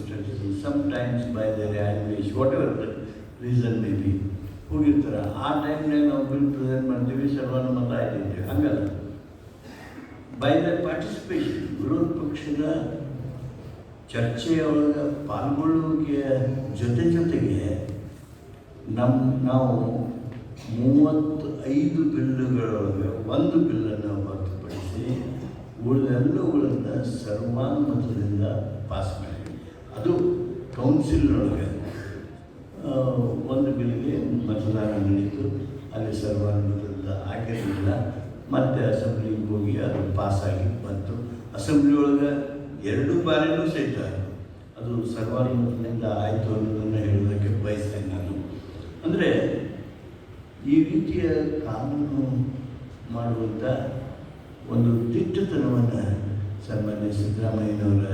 Times sometimes by language, whatever the reason may be. ಹೋಗಿರ್ತಾರೆ. ಆ ಟೈಮ್ನಾಗ ನಾವು ಬಿಲ್ ಪ್ರೆಸೆಂಟ್ ಮಾಡ್ತೀವಿ? ಸರ್ವಾನುಮತ ಆಗಿರ್ತೀವಿ ಹಂಗಲ್ಲ. ಬೈ ದ ಪಾರ್ಟಿಸಿಪೇಷನ್ ವಿರೋಧ ಪಕ್ಷದ ಚರ್ಚೆಯೊಳಗೆ ಪಾಲ್ಗೊಳ್ಳುವಿಕೆಯ ಜೊತೆ ಜೊತೆಗೆ ನಮ್ಮ ನಾವು ಮೂವತ್ತು ಐದು ಬಿಲ್ಲುಗಳೊಳಗೆ ಒಂದು ಬಿಲ್ಲನ್ನು ಹೊರತುಪಡಿಸಿ ಉಳಿದೆಲ್ಲವುಗಳನ್ನು ಸರ್ವಾನುಮತದಿಂದ ಪಾಸ್ ಅದು ಕೌನ್ಸಿಲ್ನೊಳಗೆ ಒಂದು ಬಿಲ್ಗೆ ಮತದಾನ ನಡೀತು. ಅಲ್ಲಿ ಸರ್ವಾನುಮತದಿಂದ ಆಗಿರಲಿಲ್ಲ ಮತ್ತೆ ಅಸೆಂಬ್ಲಿಗೆ ಹೋಗಿ ಅದು ಪಾಸಾಗಿ ಬಂತು. ಅಸೆಂಬ್ಲಿ ಒಳಗೆ ಎರಡು ಬಾರಿನೂ ಸಹಿತ ಅದು ಸರ್ವಾನುಮತದಿಂದ ಆಯಿತು ಅನ್ನೋದನ್ನು ಹೇಳೋದಕ್ಕೆ ಬಯಸ್ತೇನೆ ನಾನು. ಅಂದರೆ ಈ ರೀತಿಯ ಕಾನೂನು ಮಾಡುವಂಥ ಒಂದು ದಿಟ್ಟತನವನ್ನು ಸನ್ಮಾನ್ಯ ಸಿದ್ದರಾಮಯ್ಯನವರ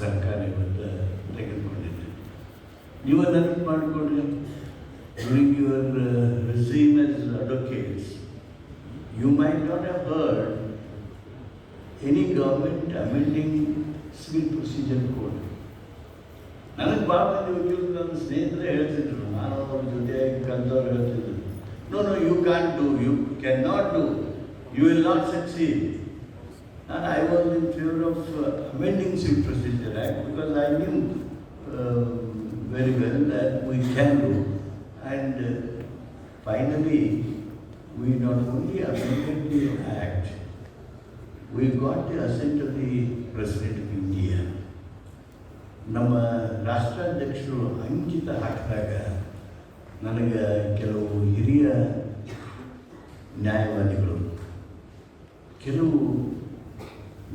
ಸರ್ಕಾರ ಇವತ್ತು ನೀವು ನೆನಪು ಮಾಡಿಕೊಂಡ್ರೆ during your regime as advocates you might not have heard any government amending civil procedure code ನನಗೆ ಭಾಳ ಮಂದಿ ವಕೀಲರು ನನ್ನ ಸ್ನೇಹಿತರೇ ಹೇಳ್ತಿದ್ರು ನಾನು ಅವ್ರ ಜೊತೆ ಕಲ್ತವ್ರು ಹೇಳ್ತಿದ್ರು no no you can do you can not do you will not succeed And I was in favor of uh, amending Civil Procedure Act because I knew uh, very well that we can do. And uh, finally, we not only amended the act, we got the assent of the President of India. ನಮ್ಮ ರಾಷ್ಟ್ರಾಧ್ಯಕ್ಷರು ಅಂಕಿತ ಹಾಕಿದಾಗ ನನಗೆ ಕೆಲವು ಹಿರಿಯ ನ್ಯಾಯವಾದಿಗಳು ಕೆಲವು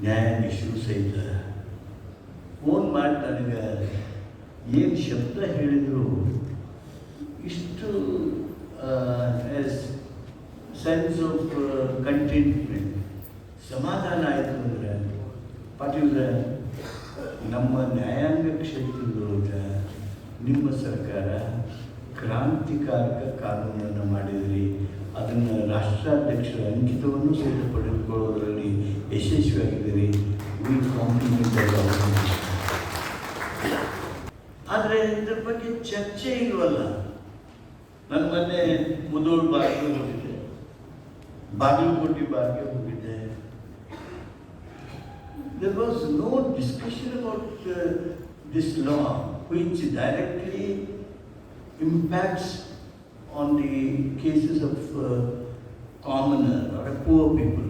ನ್ಯಾಯಾಧೀಶರು ಸಹಿತ phone ಮಾಡಿ ನನಗೆ ಏನು ಶಬ್ದ ಹೇಳಿದರು? ಇಷ್ಟು ಸೆನ್ಸ್ ಆಫ್ ಕಂಟೆಂಟ್ಮೆಂಟ್ ಸಮಾಧಾನ ಆಯಿತು ಅಂದರೆ ಪಾಟೀಲ್ ನಮ್ಮ ನ್ಯಾಯಾಂಗ ಕ್ಷೇತ್ರದೊಳಗೆ ನಿಮ್ಮ ಸರ್ಕಾರ ಕ್ರಾಂತಿಕಾರಕ ಕಾನೂನನ್ನು ಮಾಡಿದ್ರಿ. ಅದನ್ನು ರಾಷ್ಟ್ರಾಧ್ಯಕ್ಷರ ಅಂಕಿತವನ್ನು ಸಹಿತ ಪಡೆದುಕೊಳ್ಳೋದರಲ್ಲಿ ಯಶಸ್ವಿಯಾಗಿದ್ದೀರಿ. ವಿ ಕಾಂಪ್ಲಿಮೆಂಟ್ ಆದರೆ ಇದ್ರ ಬಗ್ಗೆ ಚರ್ಚೆ ಇಲ್ವಲ್ಲ ನನ್ನ ಮೊನ್ನೆ ಮುದೋಳ್ ಬಾರ್ಗೆ ಹೋಗಿದ್ದೆ ಬಾಗಲಕೋಟೆ ಬಾಗಿಲು ಹೋಗಿದ್ದೆ there was no discussion about uh, this law which directly impacts on the cases of uh, commoner or poor people.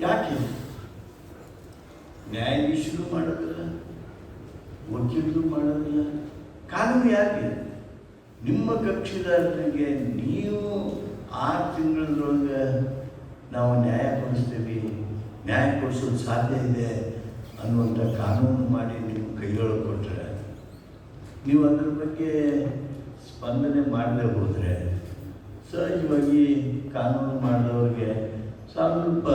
ಯಾಕೆ ನ್ಯಾಯಾಧೀಶರು ಮಾಡೋದಿಲ್ಲ ವಕೀಲರು ಮಾಡೋದಿಲ್ಲ. ಕಾನೂನು ಯಾಕೆ? ನಿಮ್ಮ ಕಕ್ಷಿದಾರರಿಗೆ ನೀವು ಆರು ತಿಂಗಳದೊಳಗೆ ನಾವು ನ್ಯಾಯ ಕೊಡಿಸ್ತೀವಿ. ನ್ಯಾಯ ಕೊಡಿಸೋದು ಸಾಧ್ಯ ಇದೆ ಅನ್ನುವಂಥ ಕಾನೂನು ಮಾಡಿ ನೀವು ಕೈಗಳು ಕೊಟ್ಟರೆ, ನೀವು ಅದ್ರ ಬಗ್ಗೆ ಸ್ಪಂದನೆ ಮಾಡದೆ ಹೋದರೆ, ಸಹಜವಾಗಿ ಕಾನೂನು ಮಾಡಿದವ್ರಿಗೆ ಸ್ವಲ್ಪ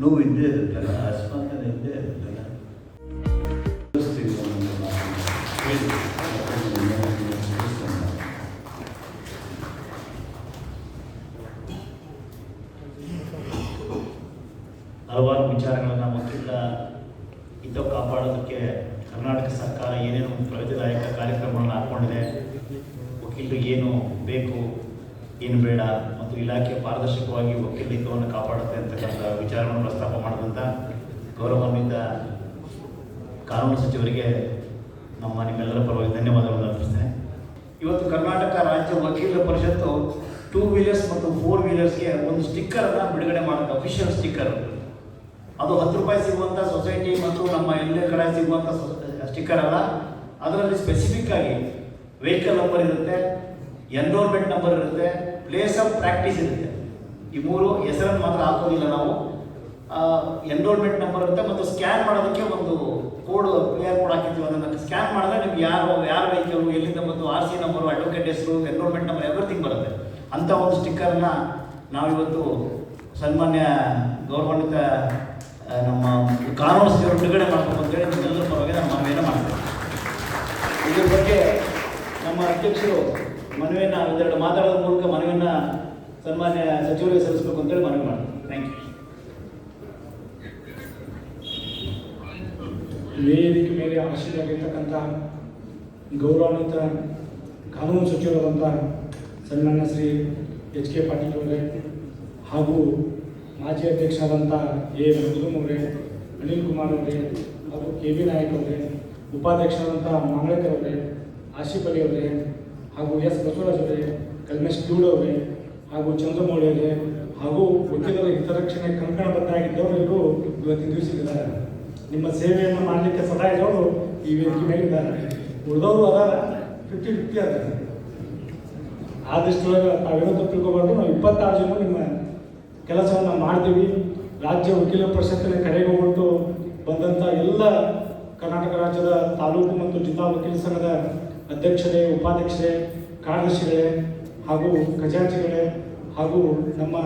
ನೋವು ಇದ್ದೇ ಇರುತ್ತಲ್ಲ. ಅಸ್ಪಂದನೆ ಇದ್ದೇ ಹೇಳಿ. ಹಲವಾರು ವಿಚಾರಗಳನ್ನು ಮಕ್ಕಳಿಂದ ಹಿತ ಕಾಪಾಡೋದಕ್ಕೆ ಕರ್ನಾಟಕ ಸರ್ಕಾರ ಏನೇನು ಪ್ರಗತಿದಾಯಕ ಕಾರ್ಯಕ್ರಮಗಳನ್ನು ಹಾಕ್ಕೊಂಡಿದೆ ವಕೀಲರಿಗೆ ಏನು ಬೇಕು, ಏನು ಬೇಡ, ಮತ್ತು ಇಲಾಖೆ ಪಾರದರ್ಶಕವಾಗಿ ವಕೀಲ ಹಿತವನ್ನು ಕಾಪಾಡುತ್ತೆ ಅಂತಕ್ಕಂಥ ವಿಚಾರವನ್ನು ಪ್ರಸ್ತಾಪ ಮಾಡಿದಂಥ ಗೌರವಾನ್ವಿತ ಕಾನೂನು ಸಚಿವರಿಗೆ ನಮ್ಮ ನಿಮ್ಮೆಲ್ಲರ ಪರವಾಗಿ ಧನ್ಯವಾದಗಳನ್ನು ಅರ್ಪಿಸ್ತೇನೆ. ಇವತ್ತು ಕರ್ನಾಟಕ ರಾಜ್ಯ ವಕೀಲರ ಪರಿಷತ್ತು ಟೂ ವೀಲರ್ಸ್ ಮತ್ತು ಫೋರ್ ವೀಲರ್ಸ್ಗೆ ಒಂದು ಸ್ಟಿಕ್ಕರನ್ನು ಬಿಡುಗಡೆ ಮಾಡುತ್ತೆ ಅಫಿಷಿಯಲ್ ಸ್ಟಿಕ್ಕರ್ ಅದು ಹತ್ತು ರೂಪಾಯಿ ಸಿಗುವಂಥ ಸೊಸೈಟಿ ಮತ್ತು ನಮ್ಮ ಎಲ್ಲ ಕಡೆ ಸಿಗುವಂಥ ಸ್ಟಿಕ್ಕರ್ ಅಲ್ಲ. ಅದರಲ್ಲಿ ಸ್ಪೆಸಿಫಿಕ್ ಆಗಿ ವೆಹಿಕಲ್ ನಂಬರ್ ಇರುತ್ತೆ ಎನ್ರೋಲ್ಮೆಂಟ್ ನಂಬರ್ ಇರುತ್ತೆ ಪ್ಲೇಸ್ ಆಫ್ ಪ್ರಾಕ್ಟೀಸ್ ಇರುತ್ತೆ. ಈ ಮೂರು ಹೆಸರನ್ನು ಮಾತ್ರ ಹಾಕೋದಿಲ್ಲ ನಾವು. ಎನ್ರೋಲ್ಮೆಂಟ್ ನಂಬರ್ ಇರುತ್ತೆ ಮತ್ತು ಸ್ಕ್ಯಾನ್ ಮಾಡೋದಕ್ಕೆ ಒಂದು ಕೋಡ್ ಕ್ಲಿಯರ್ ಕೋಡ್ ಹಾಕಿರ್ತೀವಿ ಅದನ್ನು ಸ್ಕ್ಯಾನ್ ಮಾಡಿದ್ರೆ ನಿಮ್ಗೆ ಯಾರು ಯಾರ ವೆಹಿಕಲ್ ಎಲ್ಲಿಂದ ಬಂದು ಆರ್ ಸಿ ನಂಬರು ಅಡ್ವೊಕೇಟ್ ಹೆಸರು ಎನ್ರೋಲ್ಮೆಂಟ್ ನಂಬರ್ ಎವ್ರಿಥಿಂಗ್ ಬರುತ್ತೆ. ಅಂಥ ಒಂದು ಸ್ಟಿಕ್ಕರ್ನ ನಾವಿವತ್ತು ಸನ್ಮಾನ್ಯ ಗೌರ್ಮೆಂಟ್ ನಮ್ಮ ಕಾನೂನು ಸಚಿವರು ಬಿಡುಗಡೆ ಮಾಡಬೇಕು ಅಂತೇಳಿ ನಿಮ್ಮೆಲ್ಲರ ಪರವಾಗಿ ನಾನು ಮನವಿಯನ್ನು ಮಾಡ್ತೇನೆ. ಇದ್ರ ಬಗ್ಗೆ ನಮ್ಮ ಅಧ್ಯಕ್ಷರು ಮನವಿಯನ್ನು, ಒಂದೆರಡು ಮಾತಾಡೋದ್ರ ಮೂಲಕ ಮನವಿಯನ್ನು ಸನ್ಮಾನ್ಯ ಸಚಿವರಿಗೆ ಸಲ್ಲಿಸಬೇಕು ಅಂತೇಳಿ ಮನವಿ ಮಾಡ್ತೀನಿ ಥ್ಯಾಂಕ್ ಯು ವೇದಿಕೆ ಮೇಲೆ ಆಶೀರ್ವಾಗಿರ್ತಕ್ಕಂಥ ಗೌರವಾನ್ವಿತ ಕಾನೂನು ಸಚಿವರಾದಂಥ ಸನ್ಮಾನ್ಯ ಶ್ರೀ ಎಚ್ ಕೆ ಪಾಟೀಲ್ ಅವರೇ ಹಾಗೂ ಮಾಜಿ ಅಧ್ಯಕ್ಷರಾದಂಥ ಎ ಮಧುರಮ್ ಅವರೇ, ಅನಿಲ್ ಕುಮಾರ್ ಅವರೇ ಹಾಗೂ ಕೆ ವಿ ನಾಯಕ್ ಅವರೇ, ಉಪಾಧ್ಯಕ್ಷರಾದಂಥ ಮಾಂಗ್ಳಕರ್ ಅವರೇ ಆಶಿಫ್ ಅಲಿ ಅವರೇ ಹಾಗೂ ಎಸ್ ಬಸವರಾಜ್ ಅವರೇ, ಕಲ್ಮೇಶ್ ದೂಡ್ ಅವರೇ ಹಾಗೂ ಚಂದ್ರಮೌಳಿ ಅವರೇ ಹಾಗೂ ವಕೀಲರ ಹಿತರಕ್ಷಣೆ ಕಂಕಣಬದ್ಧಾಗಿದ್ದವರೆಲ್ಲರೂ ಇವತ್ತಿನ ದಿವಸ ನಿಮ್ಮ ಸೇವೆಯನ್ನು ಮಾಡಲಿಕ್ಕೆ ಸದಾ ಇರೋರು ಈ ವೇದಿಕೆ ಮೇಲೆ ಇದ್ದಾರೆ. ಉಳಿದವರು ಅದಾರ ಫಿಫ್ಟಿ ಫಿಫ್ಟಿ ಅದ ಆದಷ್ಟೊಳಗೆ ತಾವೇನೋ ತಿಳ್ಕೊಬಾರ್ದು. ನಾವು ಇಪ್ಪತ್ತಾರು ಜನ ನಿಮ್ಮ ಕೆಲಸವನ್ನು ಮಾಡ್ತೀವಿ. ರಾಜ್ಯ ವಕೀಲ ಪರಿಷತ್ತಿನ ಕರೆಗೆ ಹೋಗ್ಬಿಟ್ಟು ಬಂದಂಥ ಎಲ್ಲ ಕರ್ನಾಟಕ ರಾಜ್ಯದ ತಾಲೂಕು ಮತ್ತು ಜಿಲ್ಲಾ ವಕೀಲ ಸಂಘದ ಅಧ್ಯಕ್ಷರೇ, ಉಪಾಧ್ಯಕ್ಷರೇ, ಕಾರ್ಯದರ್ಶಿಗಳೇ ಹಾಗೂ ಖಜಾಂಚಿಗಳೇ ಹಾಗೂ ನಮ್ಮ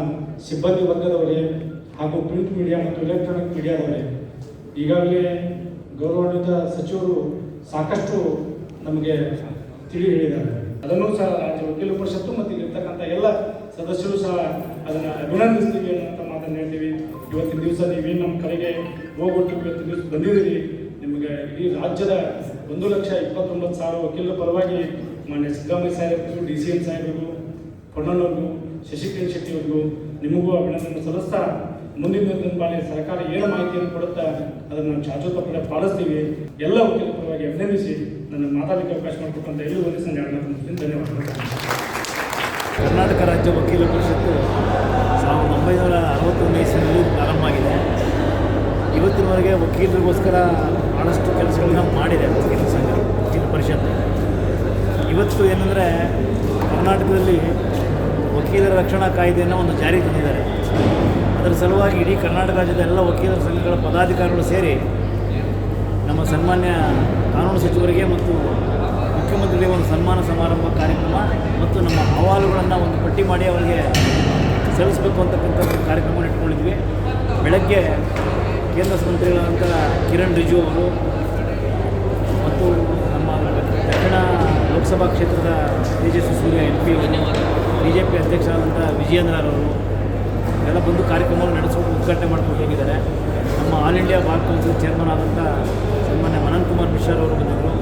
ಸಿಬ್ಬಂದಿ ವರ್ಗದವರೇ ಹಾಗೂ ಪ್ರಿಂಟ್ ಮೀಡಿಯಾ ಮತ್ತು ಎಲೆಕ್ಟ್ರಾನಿಕ್ ಮೀಡಿಯಾದವರೇ. ಈಗಾಗಲೇ ಗೌರವಾನ್ವಿತ ಸಚಿವರು ಸಾಕಷ್ಟು ನಮಗೆ ತಿಳಿ ಹೇಳಿದ್ದಾರೆ. ಅದನ್ನು ಸಹ ರಾಜ್ಯ ವಕೀಲ ಪರಿಷತ್ತು ಮತ್ತು ಇಲ್ಲಿರ್ತಕ್ಕಂಥ ಎಲ್ಲ ಸದಸ್ಯರು ಸಹ ಅದನ್ನು ಅಭಿನಂದಿಸ್ತೀವಿ ಅಂತ ಮಾತನ್ನು ಹೇಳ್ತೀವಿ. ಇವತ್ತಿನ ದಿವಸ ನೀವೇನು ನಮ್ಮ ಕಡೆಗೆ ಹೋಗ್ಬಿಟ್ಟು ಇವತ್ತಿನ ದಿವಸ ಬಂದಿದ್ದೀರಿ. ನಿಮಗೆ ಇಡೀ ರಾಜ್ಯದ ಒಂದು ಲಕ್ಷ ಇಪ್ಪತ್ತೊಂಬತ್ತು ಸಾವಿರ ವಕೀಲರ ಪರವಾಗಿ ಮಾನ್ಯ ಸಿದ್ದರಾಮಯ್ಯ ಸಾಹೇಬರು ಡಿ ಸಿ ಎಂ ಸಾಹೇಬರು ಕೊಣ್ಣನವ್ರಿಗೂ ಶಶಿಕಿರಣ್ ಶೆಟ್ಟಿಯವ್ರಿಗೂ ನಿಮಗೂ ಅಭಿನಂದನೆ ಸಲ್ಲಿಸ್ತಾ ಮುಂದಿನ ಬಾಳಿ ಸರ್ಕಾರ ಏನು ಮಾಹಿತಿಯನ್ನು ಕೊಡುತ್ತಾ ಅದನ್ನು ನಾವು ಶಾಶ್ವತ ಪಾಲಿಸ್ತೀವಿ, ಎಲ್ಲ ವಕೀಲರ ಪರವಾಗಿ ಅಭಿನಂದಿಸಿ ನನ್ನ ಮಾತಾಡಲಿಕ್ಕೆ ಅವಕಾಶ ಮಾಡಿಕೊಟ್ಟಂತ ಎಲ್ಲೂ ಒಂದು ಸಂಜೆ ಧನ್ಯವಾದಗಳು. ಕರ್ನಾಟಕ ರಾಜ್ಯ ವಕೀಲ ಪರಿಷತ್ತು ಸಾವಿರದ ಒಂಬೈನೂರ ಅರವತ್ತೊಂದನೇ ಇಸ್ವಿನಲ್ಲಿ ಪ್ರಾರಂಭ ಆಗಿದೆ. ಇವತ್ತಿನವರೆಗೆ ವಕೀಲರಿಗೋಸ್ಕರ ಭಾಳಷ್ಟು ಕೆಲಸಗಳನ್ನ ಮಾಡಿದೆ ವಕೀಲ ಸಂಘ, ವಕೀಲ ಪರಿಷತ್ತು. ಇವತ್ತು ಏನಂದರೆ ಕರ್ನಾಟಕದಲ್ಲಿ ವಕೀಲರ ರಕ್ಷಣಾ ಕಾಯ್ದೆಯನ್ನು ಒಂದು ಜಾರಿಗೆ ತಂದಿದ್ದಾರೆ. ಅದರ ಸಲುವಾಗಿ ಇಡೀ ಕರ್ನಾಟಕ ರಾಜ್ಯದ ಎಲ್ಲ ವಕೀಲರ ಸಂಘಗಳ ಪದಾಧಿಕಾರಿಗಳು ಸೇರಿ ನಮ್ಮ ಸನ್ಮಾನ್ಯ ಕಾನೂನು ಸಚಿವರಿಗೆ ಮತ್ತು ಮುಖ್ಯಮಂತ್ರಿಗಳಿಗೆ ಒಂದು ಸನ್ಮಾನ ಸಮಾರಂಭ ಕಾರ್ಯಕ್ರಮ ಮತ್ತು ನಮ್ಮ ಅಹವಾಲುಗಳನ್ನು ಒಂದು ಪಟ್ಟಿ ಮಾಡಿ ಅವರಿಗೆ ಸಲ್ಲಿಸಬೇಕು ಅಂತಕ್ಕಂಥ ಒಂದು ಕಾರ್ಯಕ್ರಮವನ್ನು ಇಟ್ಕೊಂಡಿದ್ವಿ. ಬೆಳಗ್ಗೆ ಕೇಂದ್ರ ಮಂತ್ರಿಗಳಾದಂಥ ಕಿರಣ್ ರಿಜು ಅವರು ಮತ್ತು ನಮ್ಮ ದಕ್ಷಿಣ ಲೋಕಸಭಾ ಕ್ಷೇತ್ರದ ತೇಜಸ್ವಿ ಸೂರ್ಯ ಎಂ ಪಿ ಅವರು ಬಿ ಜೆ ಪಿ ಅಧ್ಯಕ್ಷರಾದಂಥ ವಿಜಯೇಂದ್ರರವರು ಎಲ್ಲ ಬಂದು ಕಾರ್ಯಕ್ರಮವನ್ನು ನಡೆಸ್ಕೊಂಡು ಉದ್ಘಾಟನೆ ಮಾಡ್ಕೊಂಡು ಹೋಗಿದ್ದಾರೆ. ನಮ್ಮ all India bar council chairman ಆದಂಥ ಸನ್ಮಾನ್ಯ ಅನಂತ್ ಕುಮಾರ್ ಮಿಶ್ರಾ ಅವರು ಬಂದಿದ್ದರು.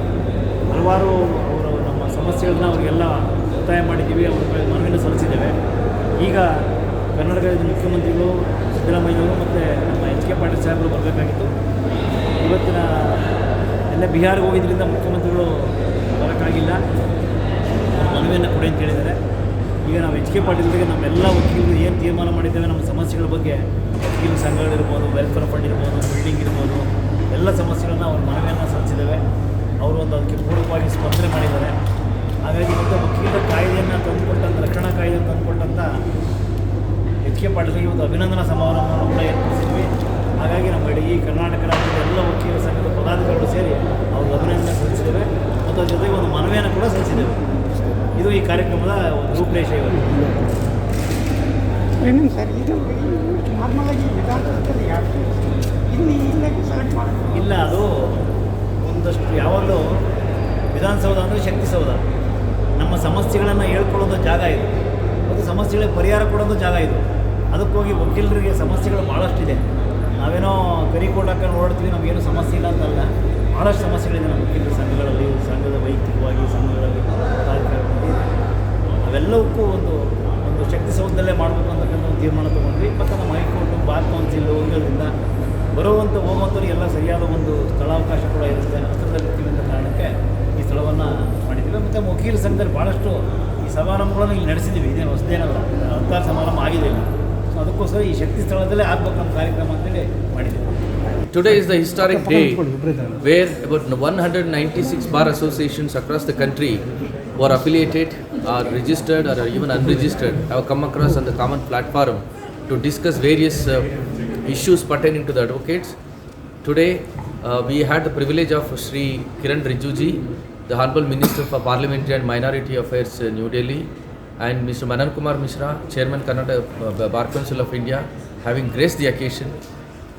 ಹಲವಾರು ಅವರು ನಮ್ಮ ಸಮಸ್ಯೆಗಳನ್ನ ಅವರಿಗೆಲ್ಲ ಒತ್ತಾಯ ಮಾಡಿದ್ದೀವಿ. ಅವ್ರ ಮನವಿಯನ್ನು ಸಲ್ಲಿಸಿದ್ದೇವೆ. ಈಗ ಕರ್ನಾಟಕದ ಮುಖ್ಯಮಂತ್ರಿಗಳು ಸಿದ್ದರಾಮಯ್ಯವರು ಮತ್ತು ನಮ್ಮ ಎಚ್ ಕೆ ಪಾಟೀಲ್ ಸಾಹೇಬರು ಬರಬೇಕಾಗಿತ್ತು. ಇವತ್ತಿನ ಎಲ್ಲ ಬಿಹಾರಿಗೆ ಹೋಗಿದ್ದರಿಂದ ಮುಖ್ಯಮಂತ್ರಿಗಳು ಬರೋಕ್ಕಾಗಿಲ್ಲ. ಮನವಿಯನ್ನು ಕೊಡಿ ಅಂತ ಹೇಳಿದ್ದಾರೆ. ಈಗ ನಾವು ಎಚ್ ಕೆ ಪಾಟೀಲ್ರಿಗೆ ನಮ್ಮೆಲ್ಲ ವಕೀಲರು ಏನು ತೀರ್ಮಾನ ಮಾಡಿದ್ದೇವೆ, ನಮ್ಮ ಸಮಸ್ಯೆಗಳ ಬಗ್ಗೆ ವಕೀಲ ಸಂಘಗಳಿರ್ಬೋದು ವೆಲ್ಫೇರ್ ಫಂಡ್ ಇರ್ಬೋದು ಬಿಲ್ಡಿಂಗ್ ಇರ್ಬೋದು, ಎಲ್ಲ ಸಮಸ್ಯೆಗಳನ್ನ ಅವ್ರ ಮನವಿಯನ್ನು ಸಲ್ಲಿಸಿದ್ದೇವೆ. ಅವರು ಒಂದು ಅದಕ್ಕೆ ಪೂರಕವಾಗಿ ಸ್ಪಂದನೆ ಮಾಡಿದ್ದಾರೆ. ಹಾಗಾಗಿ ಮತ್ತೆ ವಕೀಲರ ಕಾಯ್ದೆಯನ್ನು ತಂದುಕೊಟ್ಟಂಥ ರಕ್ಷಣಾ ಕಾಯ್ದೆಯನ್ನು ತಂದುಕೊಟ್ಟಂಥ ಎಚ್ ಕೆ ಪಾಟೀಲ್ಗೆ ಒಂದು ಅಭಿನಂದನಾ ಸಮಾರಂಭವನ್ನು ಕೂಡ ಏರ್ಪಡಿಸಿದ್ವಿ. ಹಾಗಾಗಿ ನಮ್ಮ ಇಡೀ ಕರ್ನಾಟಕ ರಾಜ್ಯದ ಎಲ್ಲ ವಕೀಲ ಸಂಘದ ಪದಾಧಿಕಾರಿಗಳು ಸೇರಿ ಅವ್ರಿಗೆ ಅಭಿನಂದನೆ ಸಲ್ಲಿಸಿದ್ದೇವೆ. ಅದ್ರ ಜೊತೆಗೆ ಒಂದು ಮನವಿಯನ್ನು ಕೂಡ ಸಲ್ಲಿಸಿದ್ದೇವೆ. ಇದು ಈ ಕಾರ್ಯಕ್ರಮದ ಒಂದು ರೂಪರೇಷೆ ಇವತ್ತು. ಏನು ಸರ್ ಇದು ನಾರ್ಮಲ್ ಆಗಿ ವಿಧಾನಸಭೆಯಲ್ಲಿ ಯಾಕೆ ಇಲ್ಲಿ ಇಲ್ಲೇ ಸೆಲೆಕ್ಟ್ ಮಾಡ್ತಾರೆ ಇಲ್ಲ ಅದು ಒಂದಷ್ಟು ಯಾವಾಗಲೂ ವಿಧಾನಸೌಧ ಅಂದರೆ ಶಕ್ತಿಸೌಧ. ನಮ್ಮ ಸಮಸ್ಯೆಗಳನ್ನು ಹೇಳ್ಕೊಳ್ಳೋದು ಜಾಗ ಇದು. ಮತ್ತು ಸಮಸ್ಯೆಗಳಿಗೆ ಪರಿಹಾರ ಕೊಡೋದು ಜಾಗ ಇದು. ಅದಕ್ಕೋಗಿ ವಕೀಲರಿಗೆ ಸಮಸ್ಯೆಗಳು ಭಾಳಷ್ಟಿದೆ ನಾವೇನೋ ಕರಿ ಕೋಟ್ ಹಾಕೊಂಡು ಓಡಾಡ್ತೀವಿ ನಮಗೇನು ಸಮಸ್ಯೆ ಇಲ್ಲ ಅಂತಲ್ಲ. ಭಾಳಷ್ಟು ಸಮಸ್ಯೆಗಳಿದೆ ನಮ್ಮ ವಕೀಲರ ಸಂಘಗಳಲ್ಲಿ, ಸಂಘದ ವೈಯಕ್ತಿಕವಾಗಿ, ಸಂಘಗಳಲ್ಲಿ ಪದಾಧಿಕಾರಿಗಳಲ್ಲಿ ಅವೆಲ್ಲವಕ್ಕೂ ಒಂದು ಒಂದು ಶಕ್ತಿ ಸೌಧದಲ್ಲೇ ಮಾಡಬೇಕು ಅಂತಕ್ಕಂಥ ಒಂದು ತೀರ್ಮಾನ ತೊಗೊಂಡ್ವಿ. ಮತ್ತು ನಮ್ಮ ಹೈಕೋರ್ಟು, ಬಾರ್ ಕೌನ್ಸಿಲ್ ಹೋಗೋದ್ರಿಂದ ಬರುವಂಥ ಹೋಗುವಂಥವ್ರಿಗೆಲ್ಲ ಸರಿಯಾದ ಒಂದು ಸ್ಥಳಾವಕಾಶ ಕೂಡ ಇರುತ್ತೆ. ಹತ್ತಿರದಲ್ಲಿರ್ತೀವಿ ಅಂತ ಕಾರಣಕ್ಕೆ ಈ ಸ್ಥಳವನ್ನು ಮಾಡಿದ್ದೀವಿ. ಮತ್ತು ವಕೀಲ ಸಂಘದಲ್ಲಿ ಭಾಳಷ್ಟು ಈ ಸಮಾರಂಭಗಳನ್ನು ಇಲ್ಲಿ ನಡೆಸಿದ್ದೀವಿ. ಇದೇನು ಹೊಸದೇನಲ್ಲ ಹತ್ತಾರು ಸಮಾರಂಭ ಆಗಿದೆ ಇಲ್ಲಿ. ಸೊ, ಅದಕ್ಕೋಸ್ಕರ ಈ ಶಕ್ತಿ ಸ್ಥಳದಲ್ಲೇ ಆಗ್ಬೇಕು ನಮ್ಮ ಕಾರ್ಯಕ್ರಮ ಅಂತೇಳಿ ಮಾಡಿದ್ದೀವಿ. Today is the historic day where about 196 bar associations across the country who are affiliated, are registered, or even unregistered have come across on the common platform to discuss various uh, issues pertaining to the advocates. Today, uh, we had the privilege of Sri Kiran Rijuji, the Honorable Minister for Parliamentary and Minority Affairs, uh, New Delhi, and Mr. Manan Kumar Mishra, Chairman Karnataka uh, Bar Council of India, having graced the occasion.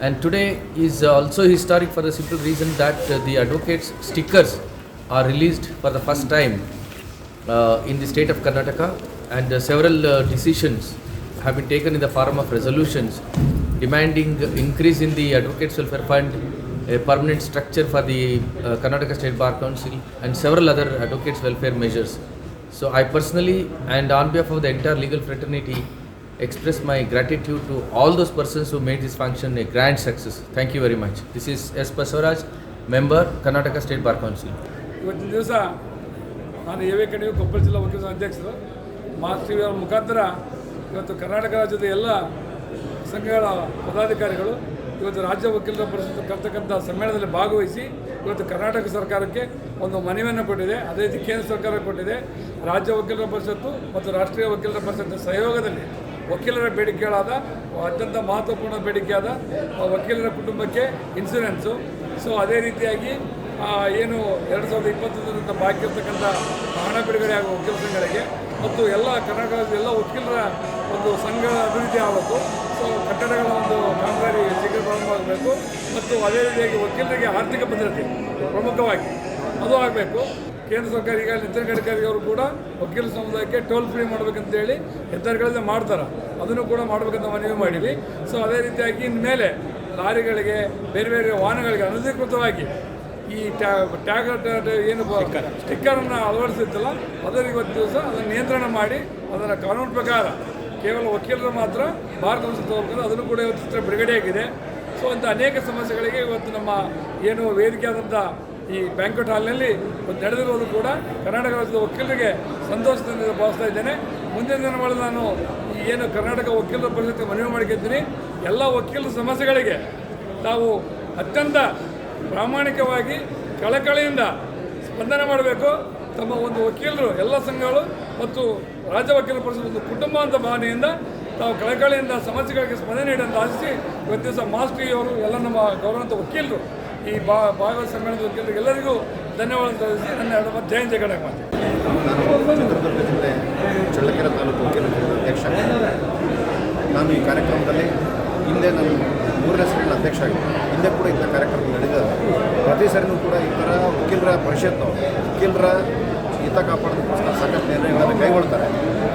And today is also historic for the simple reason that uh, the advocates' stickers are released for the first time uh, in the state of Karnataka, and uh, several uh, decisions have been taken in the form of resolutions demanding increase in the Advocates Welfare Fund, a permanent structure for the uh, Karnataka State Bar Council, and several other advocates' welfare measures. So, I personally and on behalf of the entire legal fraternity express my gratitude to all those persons who made this function a grand success. Thank you very much. This is S. Basavaraj member, Karnataka State Bar Council. ಇವತ್ತಿನ ದಿವಸ ನಾನು A ಕಣಿವೆ ಕೊಪ್ಪಳ ಜಿಲ್ಲಾ ವಕೀಲ ಅಧ್ಯಕ್ಷರು mass T ಅವರ ಮುಖಾಂತರ ಇವತ್ತು ಕರ್ನಾಟಕ ರಾಜ್ಯದ ಎಲ್ಲ ಸಂಘಗಳ ಪದಾಧಿಕಾರಿಗಳು ಇವತ್ತು ರಾಜ್ಯ ವಕೀಲರ ಪರಿಷತ್ ಕರ್ತಕ್ಕಂಥ ಸಮ್ಮೇಳನದಲ್ಲಿ ಭಾಗವಹಿಸಿ ಇವತ್ತು ಕರ್ನಾಟಕ ಸರ್ಕಾರಕ್ಕೆ ಒಂದು ಮನವಿಯನ್ನು ಕೊಟ್ಟಿದೆ ಅದೇ ರೀತಿ ಕೇಂದ್ರ ಸರ್ಕಾರ ಕೊಟ್ಟಿದೆ ರಾಜ್ಯ ವಕೀಲರ ಪರಿಷತ್ತು ಮತ್ತು ರಾಷ್ಟ್ರೀಯ ವಕೀಲರ ಪರಿಷತ್ತಿನ ಸಹಯೋಗದಲ್ಲಿ ವಕೀಲರ ಬೇಡಿಕೆಗಳಾದ, ಅತ್ಯಂತ ಮಹತ್ವಪೂರ್ಣ ಬೇಡಿಕೆಯಾದ ವಕೀಲರ ಕುಟುಂಬಕ್ಕೆ ಇನ್ಸೂರೆನ್ಸು ಸೊ ಅದೇ ರೀತಿಯಾಗಿ ಏನು ಎರಡು ಸಾವಿರದ ಇಪ್ಪತ್ತೊಂದರಿಂದ ಬಾಕಿ ಇರ್ತಕ್ಕಂಥ ಹಣ ಬಿಡುಗಡೆ ಆಗುವ ವಕೀಲ ಸಂಘಗಳಿಗೆ ಮತ್ತು ಎಲ್ಲ ಕರ್ನಾಟಕದ ಎಲ್ಲ ವಕೀಲರ ಒಂದು ಸಂಘ ಅಭಿವೃದ್ಧಿ ಆಗಬೇಕು. ಸೊ ಕಟ್ಟಡಗಳ ಒಂದು ಕಾಮಗಾರಿ ಶೀಘ್ರ ಪ್ರಾರಂಭವಾಗಬೇಕು ಮತ್ತು ಅದೇ ರೀತಿಯಾಗಿ ವಕೀಲರಿಗೆ ಆರ್ಥಿಕ ಭದ್ರತೆ ಪ್ರಮುಖವಾಗಿ. ಅದು ಆಗಬೇಕು. ಕೇಂದ್ರ ಸರ್ಕಾರ ಈಗ ನಿತಿನ್ ಗಡ್ಕರಿ ಅವರು ಕೂಡ ವಕೀಲ ಸಮುದಾಯಕ್ಕೆ ಟೋಲ್ ಫ್ರೀ ಮಾಡಬೇಕಂತೇಳಿ ಹೆದ್ದಾರಿಗಳಲ್ಲಿ ಮಾಡ್ತಾರೆ. ಅದನ್ನು ಕೂಡ ಮಾಡಬೇಕಂತ ಮನವಿ ಮಾಡಿವಿ ಸೊ ಅದೇ ರೀತಿಯಾಗಿ ಇನ್ಮೇಲೆ ಲಾರಿಗಳಿಗೆ ಬೇರೆ ಬೇರೆ ವಾಹನಗಳಿಗೆ ಅನಧಿಕೃತವಾಗಿ ಈ ಟ್ಯಾಗ್ ಟ್ಯಾಗ್ ಏನು ಸ್ಟಿಕ್ಕರನ್ನು ಅಳವಡಿಸಿದ್ದಲ್ಲ ಅದರ ಇವತ್ತು ದಿವಸ ಅದನ್ನು ನಿಯಂತ್ರಣ ಮಾಡಿ ಅದರ ಕಾನೂನು ಪ್ರಕಾರ ಕೇವಲ ವಕೀಲರು ಮಾತ್ರ ಭಾರತ ತಗೋಬೇಕು ಅದನ್ನು ಕೂಡ ಇವತ್ತು ಚಿತ್ರ ಬಿಡುಗಡೆಯಾಗಿದೆ. ಸೊ ಇಂಥ ಅನೇಕ ಸಮಸ್ಯೆಗಳಿಗೆ ಇವತ್ತು ನಮ್ಮ ಏನು ವೇದಿಕೆ ಆದಂಥ ಈ ಬ್ಯಾಂಕ್ವೆಟ್ ಹಾಲ್ನಲ್ಲಿ ನಡೆದಿರುವುದು ನಡೆದಿರೋದು ಕೂಡ ಕರ್ನಾಟಕ ರಾಜ್ಯದ ವಕೀಲರಿಗೆ ಸಂತೋಷದಿಂದ ಭಾವಿಸ್ತಾ ಇದ್ದೇನೆ. ಮುಂದಿನ ದಿನಗಳಲ್ಲಿ ನಾನು ಏನು ಕರ್ನಾಟಕ ವಕೀಲರ ಪರಿಷತ್ಗೆ ಮನವಿ ಮಾಡ್ಕೊತೀನಿ ಎಲ್ಲ ವಕೀಲರ ಸಮಸ್ಯೆಗಳಿಗೆ ತಾವು ಅತ್ಯಂತ ಪ್ರಾಮಾಣಿಕವಾಗಿ ಕಳಕಳಿಯಿಂದ ಸ್ಪಂದನೆ ಮಾಡಬೇಕು. ತಮ್ಮ ಒಂದು ವಕೀಲರು, ಎಲ್ಲ ಸಂಘಗಳು ಮತ್ತು ರಾಜ್ಯ ವಕೀಲರ ಪರಿಷತ್ ಒಂದು ಕುಟುಂಬ ಅಂತ ಭಾವನೆಯಿಂದ ತಾವು ಕಳಕಳಿಯಿಂದ ಸಮಸ್ಯೆಗಳಿಗೆ ಸ್ಪಂದನೆ ನೀಡಂತ ಆಶಿಸಿ ಇವತ್ತು ದಿವಸ ಮಾಸ್ಟ್ರಿ ಅವರು ಎಲ್ಲ ನಮ್ಮ ಗೌರವಂತ ವಕೀಲರು ಈ ಬಾ ಭಾಗವತ ಸಮ್ಮೇಳನದ ಎಲ್ಲರಿಗೂ ಧನ್ಯವಾದ ತಿಳಿಸಿ ನನ್ನ ಎರಡು ಮತ್ತು ಜಯಂತಿ ಕಡೆಗೆ ಮಾತು ನಾನು ಚಿತ್ರದುರ್ಗ ಜಿಲ್ಲೆ ಚಳ್ಳಕೆರೆ ತಾಲೂಕು ವಕೀಲರ ಅಧ್ಯಕ್ಷ. ನಾನು ಈ ಕಾರ್ಯಕ್ರಮದಲ್ಲಿ ಹಿಂದೆ ನಾನು ಮೂರನೇ ಸರಿನ ಅಧ್ಯಕ್ಷ ಆಗಿದ್ದೆ. ಹಿಂದೆ ಕೂಡ ಇಂಥ ಕಾರ್ಯಕ್ರಮ ನಡೆದಿದೆ. ಪ್ರತಿ ಸರಿನೂ ಕೂಡ ಈ ಥರ ವಕೀಲರ ಪರಿಷತ್ತು, ವಕೀಲರ ಹಿತ ಕಾಪಾಡೋದಕ್ಕೋಸ್ಕರ ಸಾಕಷ್ಟು ನಿರ್ಣಯಗಳನ್ನು ಕೈಗೊಳ್ತಾರೆ.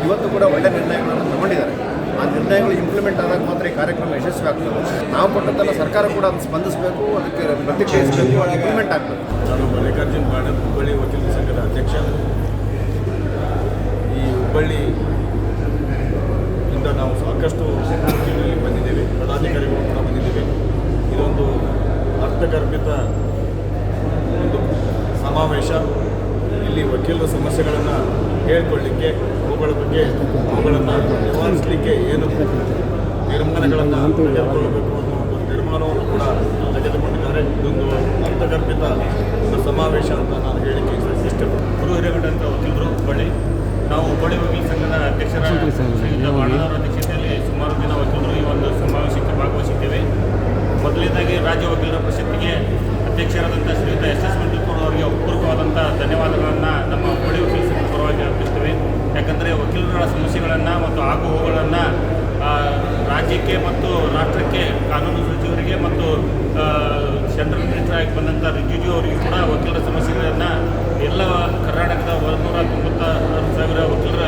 ಇವತ್ತು ಕೂಡ ಒಳ್ಳೆ ನಿರ್ಣಯಗಳನ್ನು ತಗೊಂಡಿದ್ದಾರೆ. ಆ ನಿರ್ಣಯಗಳು ಇಂಪ್ಲಿಮೆಂಟ್ ಆದಾಗ ಮಾತ್ರ ಈ ಕಾರ್ಯಕ್ರಮ ಯಶಸ್ವಿ ಆಗ್ತದೆ. ನಾವು ಕೊಟ್ಟದ್ದಲ್ಲ ಸರ್ಕಾರ ಕೂಡ ಅದನ್ನು ಸ್ಪಂದಿಸಬೇಕು, ಅದಕ್ಕೆ ಪ್ರತಿಕ್ರಿಯಿಸಬೇಕು ಅದು ಇಂಪ್ಲಿಮೆಂಟ್ ಆಗ್ತದೆ ನಾನು ಮಲ್ಲಿಕಾರ್ಜುನ್ ಬಾಣನ್ ಹುಬ್ಬಳ್ಳಿ ವಕೀಲರ ಸಂಘದ ಅಧ್ಯಕ್ಷ. ಈ ಹುಬ್ಬಳ್ಳಿ ಇಂದ ನಾವು ಸಾಕಷ್ಟು ಬಂದಿದ್ದೇವೆ, ಪದಾಧಿಕಾರಿಗಳು ಕೂಡ ಬಂದಿದ್ದೇವೆ. ಇದೊಂದು ಅರ್ಥಗರ್ಭಿತ ಒಂದು ಸಮಾವೇಶ. ಇಲ್ಲಿ ವಕೀಲರ ಸಮಸ್ಯೆಗಳನ್ನು ಹೇಳ್ಕೊಳ್ಳಿಕ್ಕೆ ಬಗ್ಗೆ ಅವುಗಳನ್ನು ನಿವಾರಿಸಲಿಕ್ಕೆ ಏನು ತೀರ್ಮಾನಗಳನ್ನು ತೆಗೆದುಕೊಳ್ಳಬೇಕು ಅನ್ನೋ ಒಂದು ತೀರ್ಮಾನವನ್ನು ಕೂಡ ತೆಗೆದುಕೊಂಡಿದ್ದಾರೆ. ಇದೊಂದು ಅರ್ಥಗರ್ಭಿತ ಒಂದು ಸಮಾವೇಶ ಅಂತ ನಾನು ಹೇಳಿಕೆ ಇಷ್ಟಪಡ್ತೀನಿ ಗುರು ಹಿರೇಗೌಡ ಅಂತ ವಕೀಲರು ಹುಬ್ಬಳ್ಳಿ ನಾವು ಹುಬ್ಬಳ್ಳಿ ವಕೀಲ ಸಂಘದ ಅಧ್ಯಕ್ಷರ ಅಧ್ಯಕ್ಷತೆಯಲ್ಲಿ ಸುಮಾರು ದಿನ ವಕೀಲರು ಈ ಒಂದು ಸಮಾವೇಶಕ್ಕೆ ಭಾಗವಹಿಸಿದ್ದೇವೆ. ಮೊದಲನೇದಾಗಿ ರಾಜ್ಯ ವಕೀಲರ ಪರಿಷತ್ತಿಗೆ ಅಧ್ಯಕ್ಷರಾದಂಥ ಶ್ರೀಯುತ ಎಸ್ ಎಸ್ ಮೆಂಟಲ್ಕೂರ್ ಅವರಿಗೆ ಪೂರ್ವಕವಾದಂಥ ಧನ್ಯವಾದಗಳನ್ನು ನಮ್ಮ ಹುಬ್ಬಳ್ಳಿ ವಕೀಲ ಸಂಘದ ಪರವಾಗಿ ಅರ್ಪಿಸ್ತೇವೆ ಯಾಕಂದರೆ ವಕೀಲರ ಸಮಸ್ಯೆಗಳನ್ನು ಮತ್ತು ಆಗು ಹೋಗುಗಳನ್ನು ರಾಜ್ಯಕ್ಕೆ ಮತ್ತು ರಾಷ್ಟ್ರಕ್ಕೆ ಕಾನೂನು ಸಚಿವರಿಗೆ ಮತ್ತು ಸೆಂಟ್ರಲ್ ಮಿನಿಸ್ಟರ್ ಆಗಿ ಬಂದಂಥ ರಿಜಿಜು ಅವರಿಗೆ ಕೂಡ ವಕೀಲರ ಸಮಸ್ಯೆಗಳನ್ನು ಎಲ್ಲ ಕರ್ನಾಟಕದ ಒಂದೂರ ತೊಂಬತ್ತಾರು ಸಾವಿರ ವಕೀಲರ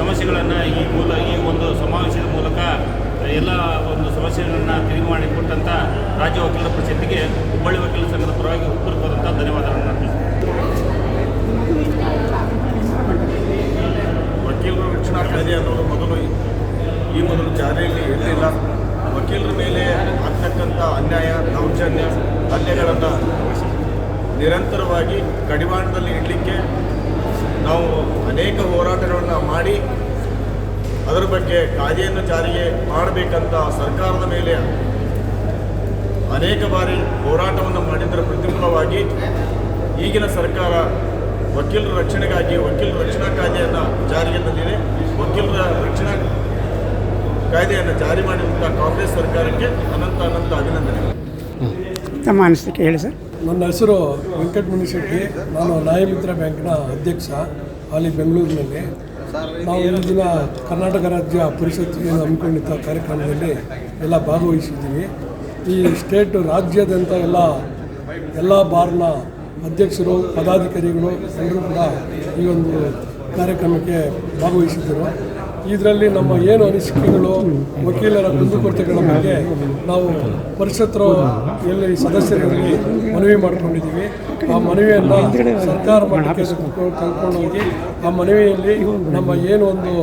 ಸಮಸ್ಯೆಗಳನ್ನು ಈ ಮೂಲ, ಈ ಒಂದು ಸಮಾವೇಶದ ಮೂಲಕ ಎಲ್ಲ ಒಂದು ಸಮಸ್ಯೆಗಳನ್ನು ತಿಳಿ ಮಾಡಿಕೊಟ್ಟಂಥ ರಾಜ್ಯ ವಕೀಲರ ಪರಿಷತ್ತಿಗೆ ಹುಬ್ಬಳ್ಳಿ ವಕೀಲರ ಸಂಘದ ಪರವಾಗಿ ಪೂರ್ವಕವಾದಂಥ ಧನ್ಯವಾದಗಳನ್ನು ಅರ್ಪಿಸ್ತೇನೆ. ರಕ್ಷಣಾ ಕಾಯ್ದೆ ಅನ್ನೋದು ಮೊದಲು ಈ ಮೊದಲು ಜಾರಿಯಲ್ಲಿ ಇರಲಿಲ್ಲ. ವಕೀಲರ ಮೇಲೆ ಆಗ್ತಕ್ಕಂಥ ಅನ್ಯಾಯ, ದೌರ್ಜನ್ಯ ಹಲ್ಲೆಗಳನ್ನು ನಿರಂತರವಾಗಿ ಕಡಿವಾಣದಲ್ಲಿ ಇಡಲಿಕ್ಕೆ ನಾವು ಅನೇಕ ಹೋರಾಟಗಳನ್ನು ಮಾಡಿ ಅದರ ಬಗ್ಗೆ ಕಾಯ್ದೆಯನ್ನು ಜಾರಿಗೆ ಮಾಡಬೇಕಂತ ಸರ್ಕಾರದ ಮೇಲೆ ಅನೇಕ ಬಾರಿ ಹೋರಾಟವನ್ನು ಮಾಡಿದ್ದರ ಪ್ರತಿಫಲವಾಗಿ ಈಗಿನ ಸರ್ಕಾರ ವಕೀಲರ ರಕ್ಷಣೆಗಾಗಿ ವಕೀಲರ ರಕ್ಷಣಾ ಕಾಯ್ದೆಯನ್ನು ಜಾರಿಗೆ ತಂದಿದೆ ವಕೀಲರ ರಕ್ಷಣಾ ಕಾಯ್ದೆಯನ್ನು ಜಾರಿ ಮಾಡಿದಂಥ ಕಾಂಗ್ರೆಸ್ ಸರ್ಕಾರಕ್ಕೆ ಅನಂತ ಅನಂತ ಅಭಿನಂದನೆ ತಮ್ಮ ಅನಿಸಿಕೆ ಹೇಳಿ ಸರ್. ನನ್ನ ಹೆಸರು ವೆಂಕಟಮಣಿ ಶೆಟ್ಟಿ ನಾನು ನ್ಯಾಯಮಿತ್ರ ಬ್ಯಾಂಕ್ನ ಅಧ್ಯಕ್ಷ ಅಲ್ಲಿ ಬೆಂಗಳೂರಿನಲ್ಲಿ. ನಾವು ಈ ದಿನ ಕರ್ನಾಟಕ ರಾಜ್ಯ ಪರಿಷತ್ ಏನು ಹಮ್ಮಿಕೊಂಡಿದ್ದ ಕಾರ್ಯಕ್ರಮದಲ್ಲಿ ಎಲ್ಲ ಭಾಗವಹಿಸಿದ್ದೀವಿ. ಈ ಸ್ಟೇಟ್ ರಾಜ್ಯಾದ್ಯಂತ ಎಲ್ಲ ಎಲ್ಲ ಬಾರ್ನ ಅಧ್ಯಕ್ಷರು ಪದಾಧಿಕಾರಿಗಳು ಎಲ್ಲರೂ ಕೂಡ ಈ ಒಂದು ಕಾರ್ಯಕ್ರಮಕ್ಕೆ ಭಾಗವಹಿಸಿದ್ದರು. ಇದರಲ್ಲಿ ನಮ್ಮ ಏನು ಅನಿಸಿಕೆಗಳು, ವಕೀಲರ ಕುಂದುಕೊರತೆಗಳ ಬಗ್ಗೆ ನಾವು ಪರಿಷತ್ರು ಎಲ್ಲಿ ಸದಸ್ಯರಲ್ಲಿ ಮನವಿ ಮಾಡ್ಕೊಂಡಿದ್ದೀವಿ. ಆ ಮನವಿಯನ್ನು ಸರ್ಕಾರ ಮಟ್ಟಕ್ಕೆ ಕರ್ಕೊಂಡೋಗಿ ಆ ಮನವಿಯಲ್ಲಿ ನಮ್ಮ ಏನು ಒಂದು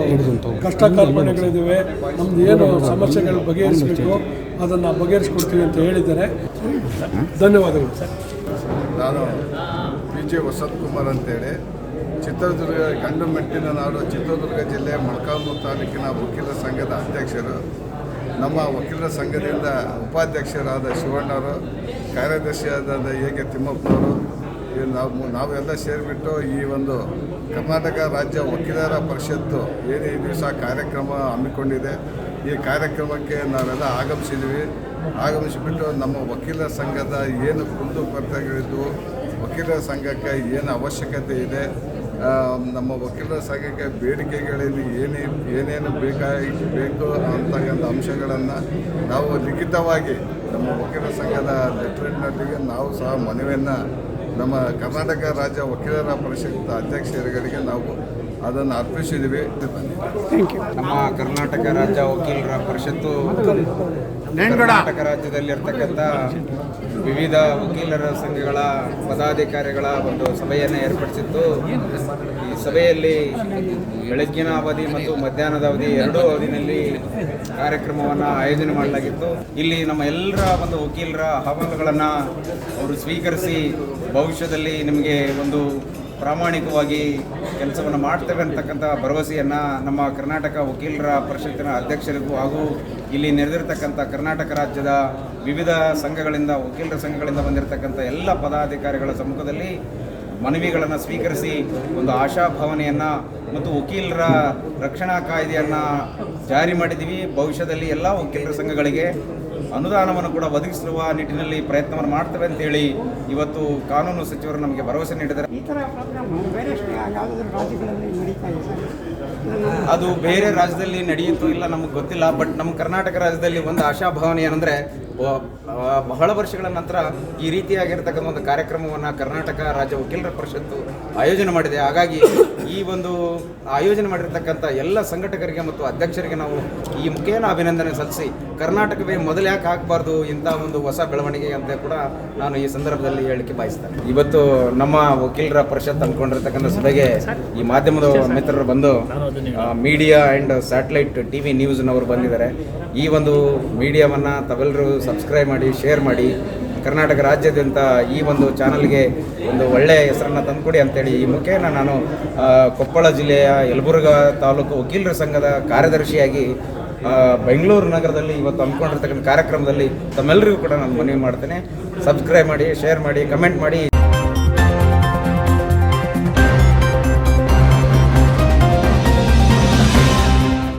ಕಷ್ಟ ಕಲ್ಪನೆಗಳಿದ್ದಾವೆ ನಮ್ದು ಏನು ಸಮಸ್ಯೆಗಳು ಬಗೆಹರಿಸಬೇಕು, ಅದನ್ನು ಬಗೆಹರಿಸ್ಕೊಡ್ತೀವಿ ಅಂತ ಹೇಳಿದ್ದಾರೆ. ಧನ್ಯವಾದಗಳು. ಸರ್ ನಾನು ಪಿ ಜೆ ವಸಂತ್ ಕುಮಾರ್ ಅಂತೇಳಿ. ಚಿತ್ರದುರ್ಗ ಗಂಡು ಮೆಟ್ಟಿನ ನಾಡು ಚಿತ್ರದುರ್ಗ ಜಿಲ್ಲೆ ಮೊಳಕಾಲ್ಮೂರು ತಾಲೂಕಿನ ವಕೀಲರ ಸಂಘದ ಅಧ್ಯಕ್ಷರು. ನಮ್ಮ ವಕೀಲರ ಸಂಘದಿಂದ ಉಪಾಧ್ಯಕ್ಷರಾದ ಶಿವಣ್ಣವರು, ಕಾರ್ಯದರ್ಶಿಯಾದ ಎ ಕೆ ತಿಮ್ಮಪ್ಪನವರು ನಾವು, ನಾವೆಲ್ಲ ಸೇರಿಬಿಟ್ಟು ಈ ಒಂದು ಕರ್ನಾಟಕ ರಾಜ್ಯ ವಕೀಲರ ಪರಿಷತ್ತು ಏನೇ ಈ ದಿವಸ ಕಾರ್ಯಕ್ರಮ ಹಮ್ಮಿಕೊಂಡಿದೆ. ಈ ಕಾರ್ಯಕ್ರಮಕ್ಕೆ ನಾವೆಲ್ಲ ಆಗಮಿಸಿದ್ದೀವಿ ಆಗಮಿಸಿಬಿಟ್ಟು ನಮ್ಮ ವಕೀಲರ ಸಂಘದ ಏನು ಕುಂದುಕೊರತೆಗಳಿದ್ದು ವಕೀಲರ ಸಂಘಕ್ಕೆ ಏನು ಅವಶ್ಯಕತೆ ಇದೆ ನಮ್ಮ ವಕೀಲರ ಸಂಘಕ್ಕೆ ಬೇಡಿಕೆಗಳಲ್ಲಿ ಏನೇ ಏನೇನು ಬೇಕಾಗಿ ಬೇಕು ಅಂತಕ್ಕಂಥ ಅಂಶಗಳನ್ನು ನಾವು ಲಿಖಿತವಾಗಿ ನಮ್ಮ ವಕೀಲರ ಸಂಘದ ಲೆಟ್ರೇಟ್ನಲ್ಲಿಗೆ ನಾವು ಸಹ ಮನವಿಯನ್ನು ನಮ್ಮ ಕರ್ನಾಟಕ ರಾಜ್ಯ ವಕೀಲರ ಪರಿಷತ್ ಅಧ್ಯಕ್ಷರುಗಳಿಗೆ ನಾವು ಅದನ್ನು ಅರ್ಪಿಸಿದ್ದೀವಿ ನಮ್ಮ ಕರ್ನಾಟಕ ರಾಜ್ಯ ವಕೀಲರ ಪರಿಷತ್ತು ಕರ್ನಾಟಕ ರಾಜ್ಯದಲ್ಲಿರ್ತಕ್ಕಂಥ ವಿವಿಧ ವಕೀಲರ ಸಂಘಗಳ ಪದಾಧಿಕಾರಿಗಳ ಒಂದು ಸಭೆಯನ್ನು ಏರ್ಪಡಿಸಿತ್ತು. ಈ ಸಭೆಯಲ್ಲಿ ಬೆಳಗ್ಗಿನ ಅವಧಿ ಮತ್ತು ಮಧ್ಯಾಹ್ನದ ಅವಧಿ ಎರಡೂ ಅವಧಿನಲ್ಲಿ ಕಾರ್ಯಕ್ರಮವನ್ನು ಆಯೋಜನೆ ಮಾಡಲಾಗಿತ್ತು. ಇಲ್ಲಿ ನಮ್ಮ ಎಲ್ಲರ ಒಂದು ವಕೀಲರ ಅಹವಾಲುಗಳನ್ನು ಅವರು ಸ್ವೀಕರಿಸಿ ಭವಿಷ್ಯದಲ್ಲಿ ನಿಮಗೆ ಒಂದು ಪ್ರಾಮಾಣಿಕವಾಗಿ ಕೆಲಸವನ್ನು ಮಾಡ್ತೇವೆ ಅಂತಕ್ಕಂಥ ಭರವಸೆಯನ್ನು ನಮ್ಮ ಕರ್ನಾಟಕ ವಕೀಲರ ಪರಿಷತ್ತಿನ ಅಧ್ಯಕ್ಷರಿಗೂ ಹಾಗೂ ಇಲ್ಲಿ ನೆರೆದಿರ್ತಕ್ಕಂಥ ಕರ್ನಾಟಕ ರಾಜ್ಯದ ವಿವಿಧ ಸಂಘಗಳಿಂದ, ವಕೀಲರ ಸಂಘಗಳಿಂದ ಬಂದಿರತಕ್ಕಂಥ ಎಲ್ಲ ಪದಾಧಿಕಾರಿಗಳ ಸಮ್ಮುಖದಲ್ಲಿ ಮನವಿಗಳನ್ನು ಸ್ವೀಕರಿಸಿ ಒಂದು ಆಶಾಭಾವನೆಯನ್ನು ಮತ್ತು ವಕೀಲರ ರಕ್ಷಣಾ ಕಾಯ್ದೆಯನ್ನು ಜಾರಿ ಮಾಡಿದ್ದೀವಿ. ಭವಿಷ್ಯದಲ್ಲಿ ಎಲ್ಲ ವಕೀಲರ ಸಂಘಗಳಿಗೆ ಅನುದಾನವನ್ನು ಕೂಡ ಒದಗಿಸುವ ನಿಟ್ಟಿನಲ್ಲಿ ಪ್ರಯತ್ನವನ್ನು ಮಾಡ್ತೇವೆ ಅಂತೇಳಿ ಇವತ್ತು ಕಾನೂನು ಸಚಿವರು ನಮಗೆ ಭರವಸೆ ನೀಡಿದ್ದಾರೆ. ಈ ಥರ ಪ್ರೋಗ್ರಾಮ್ ಬೇರೆ ಯಾವುದಾದ್ರೂ ರಾಜ್ಯಗಳಲ್ಲಿ ನಡೀತಾ ಇದೆ. ಅದು ಬೇರೆ ರಾಜ್ಯದಲ್ಲಿ ನಡೆಯಿತು ಇಲ್ಲ ನಮಗೆ ಗೊತ್ತಿಲ್ಲ ಬಟ್ ನಮ್ಮ ಕರ್ನಾಟಕ ರಾಜ್ಯದಲ್ಲಿ ಒಂದು ಆಶಾಭಾವನೆ ಏನಂದರೆ ಬಹಳ ವರ್ಷಗಳ ನಂತರ ಈ ರೀತಿಯಾಗಿರ್ತಕ್ಕಂಥ ಒಂದು ಕಾರ್ಯಕ್ರಮವನ್ನು ಕರ್ನಾಟಕ ರಾಜ್ಯ ವಕೀಲರ ಪರಿಷತ್ತು ಆಯೋಜನೆ ಮಾಡಿದೆ. ಹಾಗಾಗಿ ಈ ಒಂದು ಆಯೋಜನೆ ಮಾಡಿರ್ತಕ್ಕಂಥ ಎಲ್ಲ ಸಂಘಟಕರಿಗೆ ಮತ್ತು ಅಧ್ಯಕ್ಷರಿಗೆ ನಾವು ಈ ಮುಖೇನ ಅಭಿನಂದನೆ ಸಲ್ಲಿಸಿ, ಕರ್ನಾಟಕವೇ ಮೊದಲು ಯಾಕೆ ಹಾಕಬಾರ್ದು ಇಂಥ ಒಂದು ಹೊಸ ಬೆಳವಣಿಗೆ ಅಂತ ಕೂಡ ನಾನು ಈ ಸಂದರ್ಭದಲ್ಲಿ ಹೇಳಿಕೆ ಬಯಸ್ತೇನೆ. ಇವತ್ತು ನಮ್ಮ ವಕೀಲರ ಪರಿಷತ್ ಅಂದ್ಕೊಂಡಿರ್ತಕ್ಕಂಥ ಸಭೆಗೆ ಈ ಮಾಧ್ಯಮದ ಮಿತ್ರರು ಬಂದು media and satellite T V ನ್ಯೂಸ್ನವರು ಬಂದಿದ್ದಾರೆ. ಈ ಒಂದು ಮೀಡಿಯಾವನ್ನು ತಾವೆಲ್ಲರೂ ಸಬ್ಸ್ಕ್ರೈಬ್ ಮಾಡಿ, ಶೇರ್ ಮಾಡಿ ಕರ್ನಾಟಕ ರಾಜ್ಯಾದ್ಯಂತ ಈ ಒಂದು ಚಾನಲ್ಗೆ ಒಂದು ಒಳ್ಳೆಯ ಹೆಸರನ್ನು ತಂದುಕೊಡಿ ಅಂತೇಳಿ ಈ ಮುಖೇನ ನಾನು ಕೊಪ್ಪಳ ಜಿಲ್ಲೆಯ ಯಲಬುರ್ಗಾ ತಾಲೂಕು ವಕೀಲರ ಸಂಘದ ಕಾರ್ಯದರ್ಶಿಯಾಗಿ ಬೆಂಗಳೂರು ನಗರದಲ್ಲಿ ಇವತ್ತು ಹಮ್ಮಿಕೊಂಡಿರ್ತಕ್ಕಂಥ ಕಾರ್ಯಕ್ರಮದಲ್ಲಿ ತಮ್ಮೆಲ್ಲರಿಗೂ ಕೂಡ ನಾನು ಮನವಿ ಮಾಡ್ತೇನೆ. ಸಬ್ಸ್ಕ್ರೈಬ್ ಮಾಡಿ, ಶೇರ್ ಮಾಡಿ, ಕಮೆಂಟ್ ಮಾಡಿ.